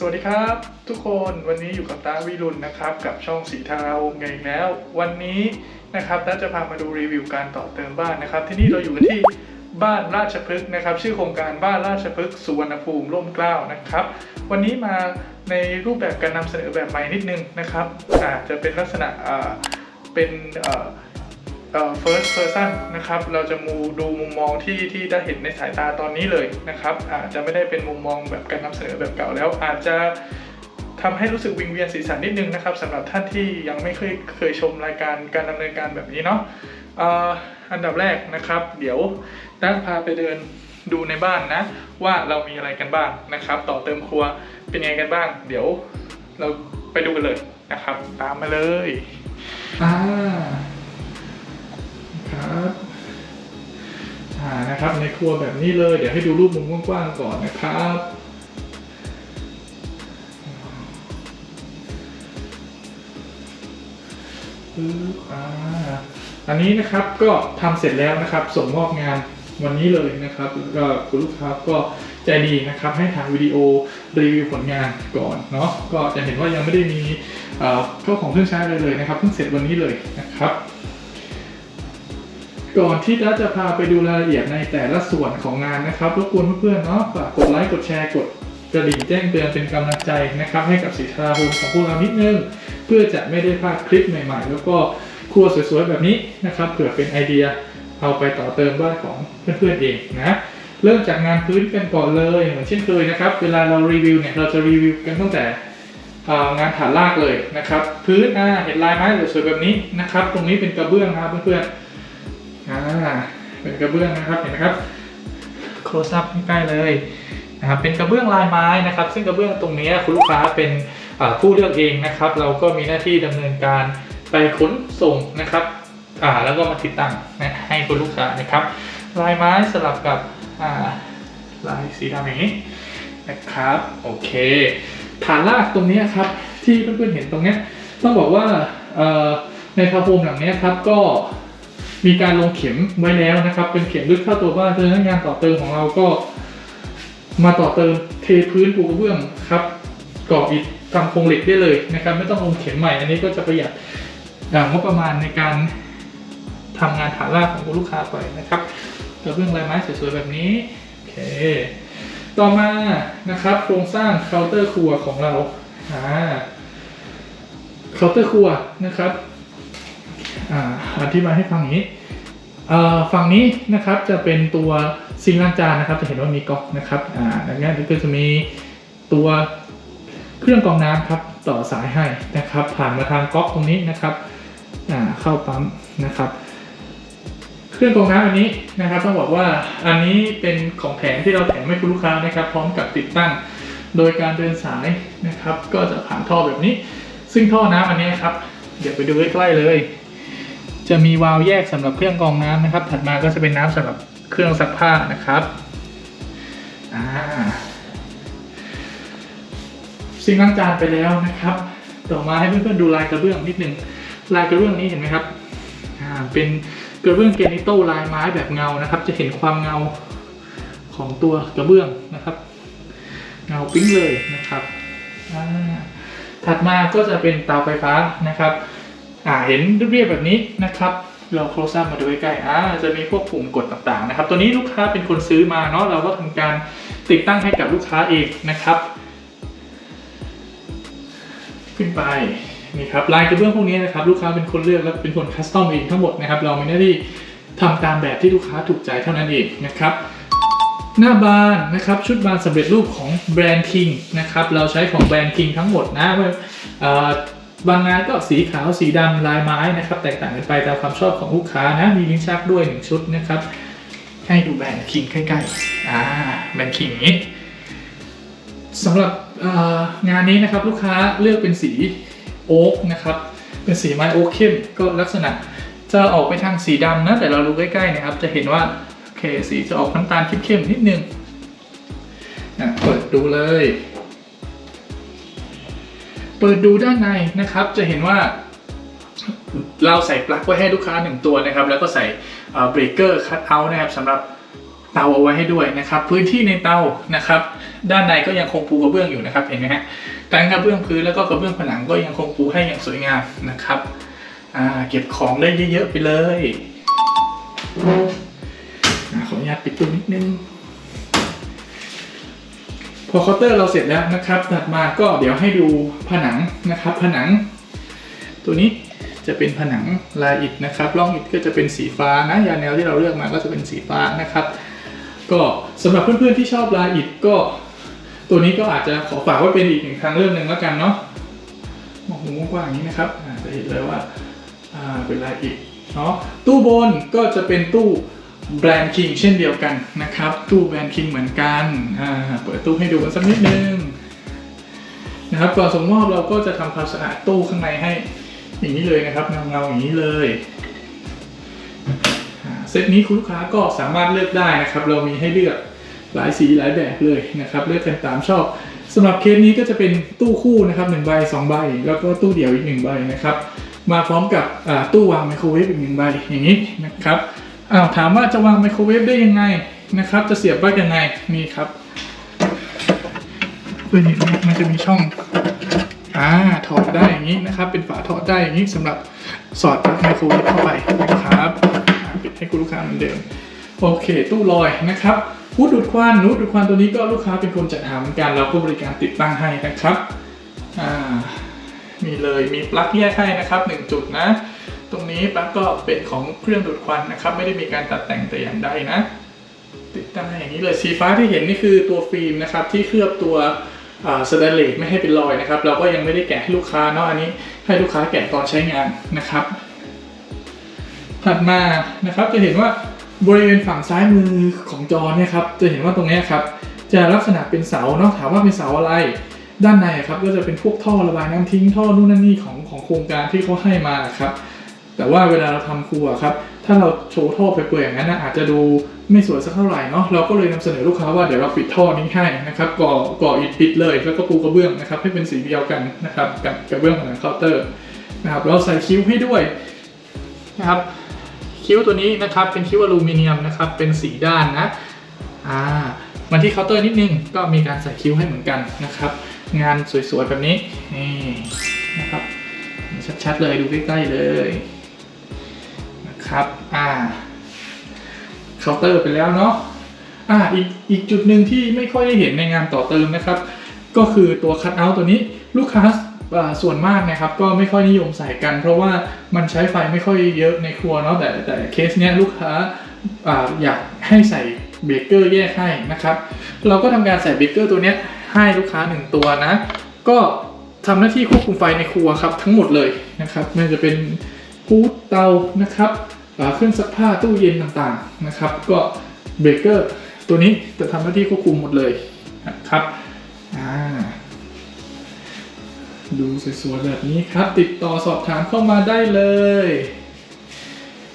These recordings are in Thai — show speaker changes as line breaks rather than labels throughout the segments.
สวัสดีครับทุกคนวันนี้อยู่กับตาวิรุณนะครับ กับช่องสีทาวงไงอีกแล้ว วันนี้นะครับตาจะพามาดูรีวิวการต่อเติมบ้านนะครับ ที่นี่เราอยู่กันที่บ้านราชพฤกษ์นะครับ ชื่อโครงการบ้านราชพฤกษ์สุวรรณภูมิร่มเกล้านะครับ วันนี้มาในรูปแบบการนำเสนอแบบใหม่นิดนึงนะครับอาจจะเป็นลักษณะเป็น first person นะครับ เราจะมูดูมุมมองที่ที่ได้เห็นในสายตาตอนนี้เลยนะครับ อาจจะไม่ได้เป็นมุมมองแบบการนำเสนอแบบเก่าแล้ว อาจจะทำให้รู้สึกวิงเวียนศีรษะนิดนึงนะครับสำหรับท่านที่ยังไม่เคยเคยชมรายการการดำเนินการแบบนี้เนาะอ่ออันดับแรกนะครับ เดี๋ยวด้านพาไปเดินดูในบ้านนะ ว่าเรามีอะไรกันบ้างนะครับ ต่อเติมครัวเป็นยังไงกันบ้าง เดี๋ยวเราไปดูกันเลยนะครับ ตามมาเลยอ่า ครับอ่านะครับ ในครัวแบบนี้เลย เดี๋ยวให้ดูรูปมุมกว้างๆก่อนนะครับอันนี้นะครับก็ทำเสร็จแล้วนะครับ ส่งมอบงานวันนี้เลยนะครับแล้วก็คุณลูกค้าก็ใจดีนะครับ ให้ทางวิดีโอรีวิวผลงานก่อนเนาะก็จะเห็นว่ายังไม่ได้มีเอ่อเข้าของเครื่องใช้อะไรเลยนะครับเพิ่งเสร็จวันนี้เลยนะครับ ก่อนที่จะจะพาไปดูรายละเอียดในแต่ละส่วนของงานนะครับรบกวนเพื่อนๆเนาะฝากกดไลค์กดแชร์กดกระดิ่งแจ้งเตือนเป็นกำลังใจนะครับ ให้กับสีทาโฮมของพวกเรานิดนึง เพื่อจะไม่ได้พลาดคลิปใหม่ๆ แล้วก็ครัวสวยๆแบบนี้นะครับเผื่อเป็นไอเดียเอาไปต่อเติมบ้านของเพื่อนๆเองนะเริ่มจากงานพื้นกันก่อนเลยเหมือนเช่นเคยนะครับ เวลาเรารีวิวเนี่ยเราจะรีวิวกันตั้งแต่งานฐานรากเลยนะครับ พื้นอ่าเห็นลายไม้สวยๆแบบนี้นะครับ ตรงนี้เป็นกระเบื้องนะครับเพื่อนๆ อ่าเป็นกระเบื้องนะครับเห็นไหมครับ close up ใกล้เลยนะครับเป็นกระเบื้องลายไม้นะครับ ซึ่งกระเบื้องตรงนี้คุณลูกค้าเป็นผู้เลือกเองนะครับ เราก็มีหน้าที่ดำเนินการไปขนส่งนะครับอ่าแล้วก็มาติดตั้งนะให้คุณลูกค้านะครับ ลายไม้สลับกับอ่าลายสีดำอย่างนี้นะครับโอเคฐานรากตรงนี้ครับที่เพื่อนๆเห็นตรงนี้ต้องบอกว่าในทาวน์โฮมหลังนี้ครับก็ มีการลงเข็มไว้แล้วนะครับ เป็นเข็มลึกเข้าตัวบ้านเพราะฉะนั้นงานต่อเติมของเราก็ มาต่อเติมเทพื้นปูกระเบื้องครับก่ออิฐทำโครงเหล็กได้เลยนะครับ ไม่ต้องลงเข็มใหม่อันนี้ก็จะประหยัดงบประมาณในการทำงานฐานรากของลูกค้าไปนะครับกระเบื้องลายไม้สวยๆแบบนี้โอเคต่อมานะครับ โครงสร้างเคาน์เตอร์ครัวของเราอ่าเคาน์เตอร์ครัวนะครับ อธิบายให้ฟังอย่างนี้ฝั่งนี้นะครับจะเป็นตัวซิงล้างจานนะครับ จะเห็นว่ามีก๊อกนะครับอ่าดังนั้นก็จะมีตัวเครื่องกรองน้ำครับต่อสายให้นะครับ ผ่านมาทางก๊อกตรงนี้นะครับอ่าเข้าปั๊มนะครับ เครื่องกรองน้ำอันนี้นะครับต้องบอกว่าอันนี้เป็นของแถมที่เราแถมให้คุณลูกค้านะครับ พร้อมกับติดตั้งโดยการเดินสายนะครับ ก็จะผ่านท่อแบบนี้ ซึ่งท่อน้ำอันนี้ครับเดี๋ยวไปดูใกล้ๆเลย จะมีวาล์วแยกสำหรับเครื่องกรองน้ำนะครับ ถัดมาก็จะเป็นน้ำสำหรับเครื่องซักผ้านะครับอ่าซิงล้างจานไปแล้วนะครับ ต่อมาให้เพื่อนๆดูลายกระเบื้องนิดนึงลายกระเบื้องนี้เห็นไหมครับเป็นกระเบื้องเกนิโต้ลายไม้แบบเงานะครับ จะเห็นความเงาของตัวกระเบื้องนะครับ เงาปิ้งเลยนะครับถัดมาก็จะเป็นเตาไฟฟ้านะครับ อ่าเห็นเรียบแบบนี้นะครับ เราโครซั p มาดูใกล้ๆอ่าจะมีพวกปุ่มกดต่างๆนะครับ ตัวนี้ลูกค้าเป็นคนซื้อมาเนาะเราก็ทำการติดตั้งให้กับลูกค้าเองนะครับ ขึ้นไปนี่ครับลายกระเบื้องพวกนี้นะครับลูกค้าเป็นคนเลือกและเป็นคนคัสตอมเองทั้งหมดนะครับ เราไม่ได้ที่ทำตามแบบที่ลูกค้าถูกใจเท่านั้นเองนะครับ หน้าบานนะครับชุดบานสำเร็จรูปของแบรนด์ King นะครับเราใช้ของแบรนด์ King ทั้งหมดนะเอ่อ บางงานก็สีขาวสีดำลายไม้นะครับ แตกต่างกันไปตามความชอบของลูกค้านะ มีลิ้นชักด้วยหนึ่งชุดนะครับ ให้ดูแบรนด์ King ใกล้ๆอ่าแบรนด์ King อย่งนี้สำหรับงานนี้นะครับลูกค้าเลือกเป็นสีโอ๊กนะครับ เป็นสีไม้โอ๊กเข้มก็ลักษณะจะออกไปทางสีดำนะ แต่เราดูใกล้ๆนะครับ จะเห็นว่าโอเคสีจะออกน้ำตาลเข้มๆนิดนึงนะเปิดดูเลย เปิดดูด้านในนะครับ จะเห็นว่าเราใส่ปลั๊กไว้ให้ลูกค้าหนึ่งตัวนะครับ แล้วก็ใส่เบรกเกอร์คัตเอาท์นะครับสำหรับเตาเอาไว้ให้ด้วยนะครับ พื้นที่ในเตานะครับ ด้านในก็ยังคงปูกระเบื้องอยู่นะครับเห็นไหมฮะทั้งกระเบื้องพื้นแล้วก็กระเบื้องผนังก็ยังคงปูให้อย่างสวยงามนะครับเก็บของได้เยอะๆไปเลยขออนุญาตปิดตัวนิดนึง พอเคาน์เตอร์เราเสร็จแล้วนะครับถัดมาก็เดี๋ยวให้ดูผนังนะครับ ผนัง ตัวนี้จะเป็นผนังลายอิฐนะครับร่องอิฐก็จะเป็นสีฟ้านะยาแนวที่เราเลือกมาก็จะเป็นสีฟ้านะครับ ก็สำหรับเพื่อนๆที่ชอบลายอิฐก็ ตัวนี้ก็อาจจะขอฝากไว้เป็นอีกหนึ่งทางเลือกหนึ่งแล้วกันเนาะมองมุมกว้างๆอย่างนี้นะครับจะเห็นเลยว่าเป็นลายอิฐเนาะตู้บนก็จะเป็นตู้ แบรนด์คิงเช่นเดียวกันนะครับ ตู้แบรนด์คิงเหมือนกันอ่าเปิดตู้ให้ดูกันสักนิดนึงนะครับก่อนส่งมอบเราก็จะทำความสะอาดตู้ข้างในให้อย่างนี้เลยนะครับเงาๆอย่างนี้เลยเซตนี้คุณลูกค้าก็สามารถเลือกได้นะครับ เรามีให้เลือกหลายสีหลายแบบเลยนะครับ เลือกกันตามชอบสำหรับเคสนี้ก็จะเป็นตู้คู่นะครับหนึ่งใบสองใบ แล้วก็ตู้เดี่ยวอีกหนึ่งใบนะครับ มาพร้อมกับตู้วางไมโครเวฟอีกหนึ่งใบอย่างนี้นะครับ อ้าวถามว่าจะวางไมโครเวฟได้ยังไงนะครับ จะเสียบปลั๊กยังไงนี่ครับเพื่อเห็นมันจะมีช่องอ่าถอดได้อย่างนี้นะครับ เป็นฝาถอดได้อย่างนี้สำหรับสอดไมโครเวฟเข้าไปนะครับปิดให้คุณลูกค้าเหมือนเดิมโอเค ตู้ลอยนะครับฮูดดูดควันฮูดดูดควันตัวนี้ก็ลูกค้าเป็นคนจัดหาเหมือนกันเราก็บริการติดตั้งให้นะครับอ่ามีเลยมีปลั๊กแยกให้นะครับหนึ่งจุดนะ ตรงนี้ปลั๊กก็เป็นของเครื่องดูดควันนะครับ ไม่ได้มีการตัดแต่งแต่อย่างใดนะ ติดตั้งอย่างนี้เลยสีฟ้าที่เห็นนี่คือตัวฟิล์มนะครับที่เคลือบตัวสแตนเลสไม่ให้เป็นรอยนะครับ เราก็ยังไม่ได้แกะให้ลูกค้าเนาะอันนี้ให้ลูกค้าแกะตอนใช้งานนะครับ ถัดมานะครับจะเห็นว่าบริเวณฝั่งซ้ายมือของจอเนี่ยครับจะเห็นว่าตรงนี้ครับจะลักษณะเป็นเสาเนาะถามว่าเป็นเสาอะไร ด้านในครับก็จะเป็นพวกท่อระบายน้ำทิ้งท่อนู่นนั่นนี่ของของโครงการที่เขาให้มาครับ แต่ว่าเวลาเราทำครัวครับ ถ้าเราโชว์ท่อไปเปื่อยอย่างนั้นนะอาจจะดูไม่สวยสักเท่าไหร่เนาะเราก็เลยนำเสนอลูกค้าว่าเดี๋ยวเราปิดท่อนี้ให้นะครับก่อก่ออิฐปิดเลยแล้วก็ปูกระเบื้องนะครับให้เป็นสีเดียวกันนะครับกับกระเบื้องผนังเคาน์เตอร์นะครับเราใส่คิ้วให้ด้วยนะครับคิ้วตัวนี้นะครับเป็นคิ้วอลูมิเนียมนะครับเป็นสีด้านนะอ่ามาที่เคาน์เตอร์นิดนึงก็มีการใส่คิ้วให้เหมือนกันนะครับ งานสวยๆแบบนี้นี่นะครับชัดๆเลยดูใกล้ๆเลย นะครับอ่าเคาน์เตอร์ไปแล้วเนาะอ่าอีกอีกจุดหนึ่งที่ไม่ค่อยได้เห็นในงานต่อเติมนะครับ ก็คือตัวคั t เอาท์ตัวนี้ลูกค้าส่วนมากนะครับก็ไม่ค่อยนิยมใส่กัน เพราะว่ามันใช้ไฟไม่ค่อยเยอะในครัวเนาะแต่แต่เคสเนี้ยลูกค้าออยากให้ใส่เบรกเกอร์แยกให้นะครับ เราก็ทำการใส่เบรกเกอร์ตัวเนี้ยให้ลูกค้าหนึ่งตัวนะ ก็ทำหน้าที่ควบคุมไฟในครัวครับทั้งหมดเลยนะครับไม่ว่าจะเป็นฮูดเตานะครับ เครื่องซักผ้าตู้เย็นต่างๆนะครับ ก็เบรกเกอร์ตัวนี้จะทำหน้าที่ควบคุมหมดเลยนะครับดูสวยๆแบบนี้ครับ ติดต่อสอบถามเข้ามาได้เลย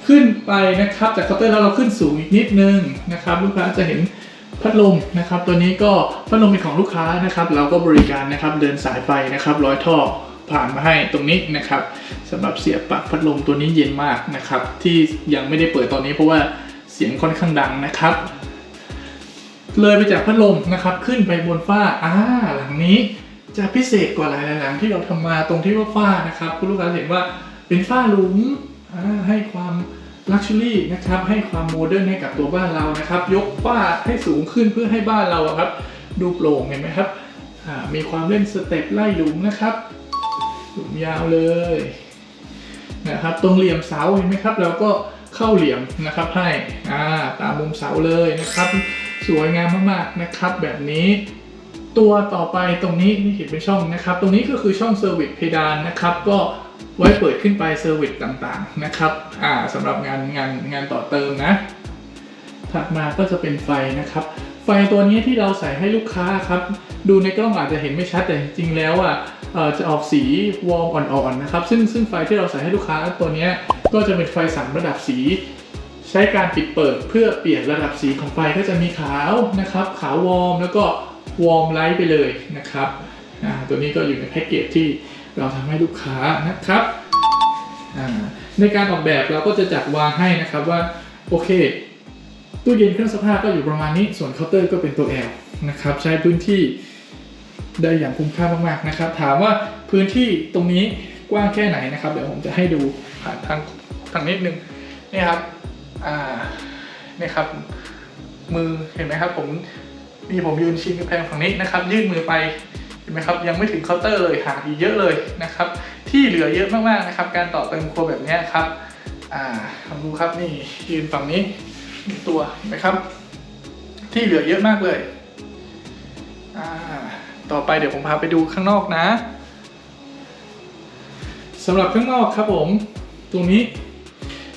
ขึ้นไปนะครับ จากเคาน์เตอร์แล้วเราขึ้นสูงอีกนิดนึงนะครับ ลูกค้าจะเห็นพัดลมนะครับ ตัวนี้ก็พัดลมเป็นของลูกค้านะครับ เราก็บริการนะครับ เดินสายไฟนะครับ ร้อยท่อ ผ่านมาให้ตรงนี้นะครับสำหรับเสียบปลั๊กพัดลมตัวนี้เย็นมากนะครับ ที่ยังไม่ได้เปิดตอนนี้เพราะว่าเสียงค่อนข้างดังนะครับ เลยไปจากพัดลมนะครับ ขึ้นไปบนฝ้าอ่าหลังนี้จะพิเศษกว่าหลายๆหลังที่เราทำมาตรงที่ว่าฝ้านะครับ คุณลูกค้าเห็นว่าเป็นฝ้าหลุมอ่าให้ความลักชัวรี่นะครับ ให้ความโมเดิร์นให้กับตัวบ้านเรานะครับ ยกฝ้าให้สูงขึ้นเพื่อให้บ้านเราครับ ดูโปร่งเห็นไหมครับมีความเล่นสเต็ปไล่หลุมนะครับ หลุมยาวเลยนะครับตรงเหลี่ยมเสาเห็นไหมครับเราก็เข้าเหลี่ยมนะครับให้อ่าตามมุมเสาเลยนะครับ สวยงามมากๆนะครับ แบบนี้ ตัวต่อไปตรงนี้นี่เห็นเป็นช่องนะครับ ตรงนี้ก็คือช่องเซอร์วิสเพดานนะครับ ก็ไว้เปิดขึ้นไปเซอร์วิสต่างๆนะครับอ่าสำหรับงานงานงานต่อเติมนะถัดมาก็จะเป็นไฟนะครับ ไฟตัวนี้ที่เราใส่ให้ลูกค้าครับ ดูในกล้องอาจจะเห็นไม่ชัดแต่จริงแล้วอะจะออกสีวอร์มอ่อนๆนะครับ ซึ่งซึ่งไฟที่เราใส่ให้ลูกค้าตัวนี้ก็จะเป็นไฟสามระดับสี ใช้การปิดเปิดเพื่อเปลี่ยนระดับสีของไฟก็จะมีขาวนะครับ ขาววอร์มแล้วก็วอร์มไลท์ไปเลยนะครับตัวนี้ก็อยู่ในแพ็กเกจที่เราทำให้ลูกค้านะครับในการออกแบบเราก็จะจัดวางให้นะครับว่าโอเค ตู้เย็นเครื่องซักผ้าก็อยู่ประมาณนี้ ส่วนเคาน์เตอร์ก็เป็นตัว L นะครับ ใช้พื้นที่ได้อย่างคุ้มค่ามากๆนะครับ ถามว่าพื้นที่ตรงนี้กว้างแค่ไหนนะครับ เดี๋ยวผมจะให้ดูผ่านทางทางนิดนึงนี่ครับอ่านี่ครับ มือเห็นไหมครับ ผมนี่ผมยืนชิงกำแพงฝั่งนี้นะครับ ยื่นมือไปเห็นไหมครับยังไม่ถึงเคาน์เตอร์เลยห่างอีกเยอะเลยนะครับ ที่เหลือเยอะมากๆนะครับ การต่อเติมครัวแบบนี้ครับอ่าลองดูครับนี่ยืนฝั่งนี้ มีตัวนไหมครับ ที่เหลือเยอะมากเลยต่อไปเดี๋ยวผมพาไปดูข้างนอกนะสำหรับข้างนอกครับผม ตรงนี้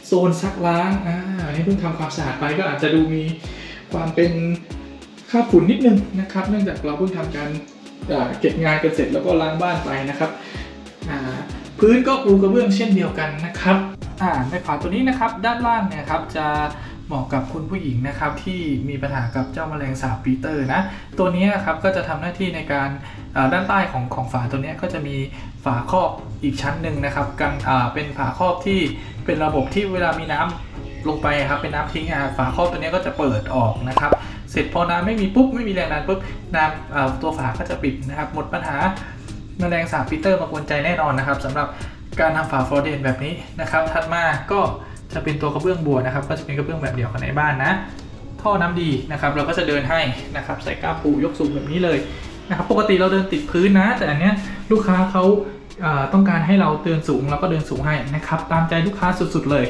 โซนซักล้างอ่าอันนี้เพิ่งทำความสะอาดไปก็อาจจะดูมีความเป็นคราบฝุ่นนิดนึงนะครับ เนื่องจากเราเพิ่งทำการเก็บงานกันเสร็จแล้วก็ล้างบ้านไปนะครับพื้นก็ปูกระเบื้องเช่นเดียวกันนะครับในฝาตัวนี้นะครับด้านล่างเนี่ยครับจะ เหมาะกับคุณผู้หญิงนะครับที่มีปัญหากับเจ้าแมลงสาบปีเตอร์นะตัวนี้ครับก็จะทำหน้าที่ในการด้านใต้ของของฝาตัวนี้ก็จะมีฝาครอบอีกชั้นหนึ่งนะครับกันเป็นฝาครอบที่เป็นระบบที่เวลามีน้ำลงไปครับเป็นน้ำทิ้งอะฝาครอบตัวนี้ก็จะเปิดออกนะครับเสร็จพอน้ำไม่มีปุ๊บไม่มีแรงดันปุ๊บน้ำตัวฝาก็จะปิดนะครับหมดปัญหาแมลงสาบปีเตอร์มากวนใจแน่นอนนะครับสำหรับการทำฝาฟลอเดนแบบนี้นะครับถัดมาก็ จะเป็นตัวกระเบื้องบัวนะครับ ก็จะเป็นกระเบื้องแบบเดียวกันในบ้านนะ ท่อน้ำดีนะครับ เราก็จะเดินให้นะครับใส่ก้าปูยกสูงแบบนี้เลยนะครับปกติเราเดินติดพื้นนะ แต่อันเนี้ยลูกค้าเขาต้องการให้เราเดินสูงเราก็เดินสูงให้นะครับ ตามใจลูกค้าสุดๆเลย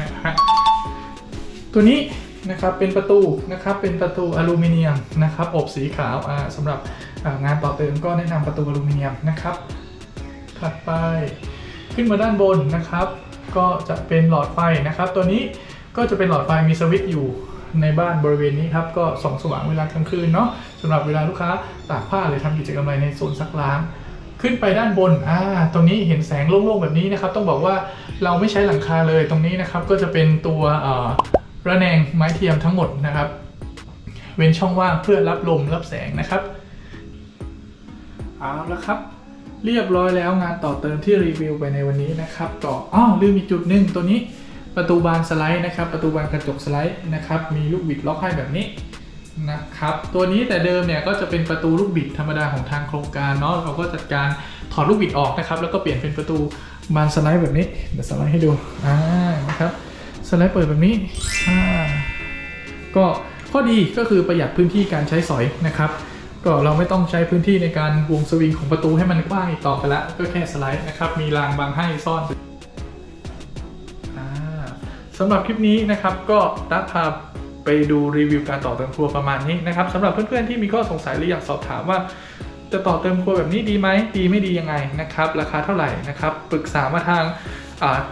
นะฮะตัวนี้นะครับเป็นประตูนะครับเป็นประตูอลูมิเนียมนะครับอบสีขาวอ่าสำหรับงานต่อเติมก็แนะนำประตูอลูมิเนียมนะครับ ถัดไปขึ้นมาด้านบนนะครับ ก็จะเป็นหลอดไฟนะครับ ตัวนี้ก็จะเป็นหลอดไฟมีสวิตช์อยู่ในบ้านบริเวณนี้ครับก็ส่องสว่างเวลากลางคืนเนาะสำหรับเวลาลูกค้าตากผ้าหรือทำกิจกรรมอะไรในโซนซักล้างขึ้นไปด้านบนอ่าตรงนี้เห็นแสงโล่งๆแบบนี้นะครับ ต้องบอกว่าเราไม่ใช้หลังคาเลยตรงนี้นะครับ ก็จะเป็นตัวระแนงไม้เทียมทั้งหมดนะครับ เว้นช่องว่างเพื่อรับลมรับแสงนะครับ เอาละครับ เรียบร้อยแล้วงานต่อเติมที่รีวิวไปในวันนี้นะครับก็อ้าวลืมอีกจุดหนึ่งตัวนี้ประตูบานสไลด์นะครับ ประตูบานกระจกสไลด์นะครับ มีลูกบิดล็อกให้แบบนี้นะครับ ตัวนี้แต่เดิมเนี่ยก็จะเป็นประตูลูกบิดธรรมดาของทางโครงการเนาะเราก็จัดการถอดลูกบิดออกนะครับ แล้วก็เปลี่ยนเป็นประตูบานสไลด์แบบนี้เดี๋ยวสไลด์ให้ดูอ่านะครับสไลด์เปิดแบบนี้อ่าก็ข้อดีก็คือประหยัดพื้นที่การใช้สอยนะครับ ก็เราไม่ต้องใช้พื้นที่ในการวงสวิงของประตูให้มันกว้างอีกต่อไปละก็แค่สไลด์นะครับ มีรางบางให้ซ่อนสำหรับคลิปนี้นะครับก็ตัดพาไปดูรีวิวการต่อเติมครัวประมาณนี้นะครับสำหรับเพื่อนๆที่มีข้อสงสัยหรืออยากสอบถามว่า จะต่อเติมครัวแบบนี้ดีไหมดีไม่ดียังไงนะครับราคาเท่าไหร่นะครับปรึกษามาทาง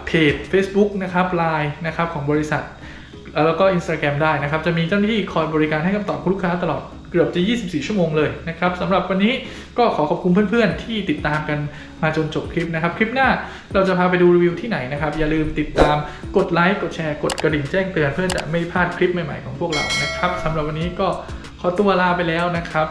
เพจ Facebook นะครับ Line นะครับของบริษัท แล้วก็ Instagram ได้นะครับ จะมีเจ้าหน้าที่คอยบริการให้คำตอบลูกค้าตลอด เกือบจะ 24 ชั่วโมงเลยนะครับสำหรับวันนี้ก็ขอขอบคุณเพื่อนๆ ที่ติดตามกันมาจนจบคลิปนะครับ คลิปหน้าเราจะพาไปดูรีวิวที่ไหนนะครับ อย่าลืมติดตามกดไลค์กดแชร์กดกระดิ่งแจ้งเตือนเพื่อจะไม่พลาดคลิปใหม่ๆของพวกเรานะครับสำหรับวันนี้ก็ขอตัวลาไปแล้วนะครับ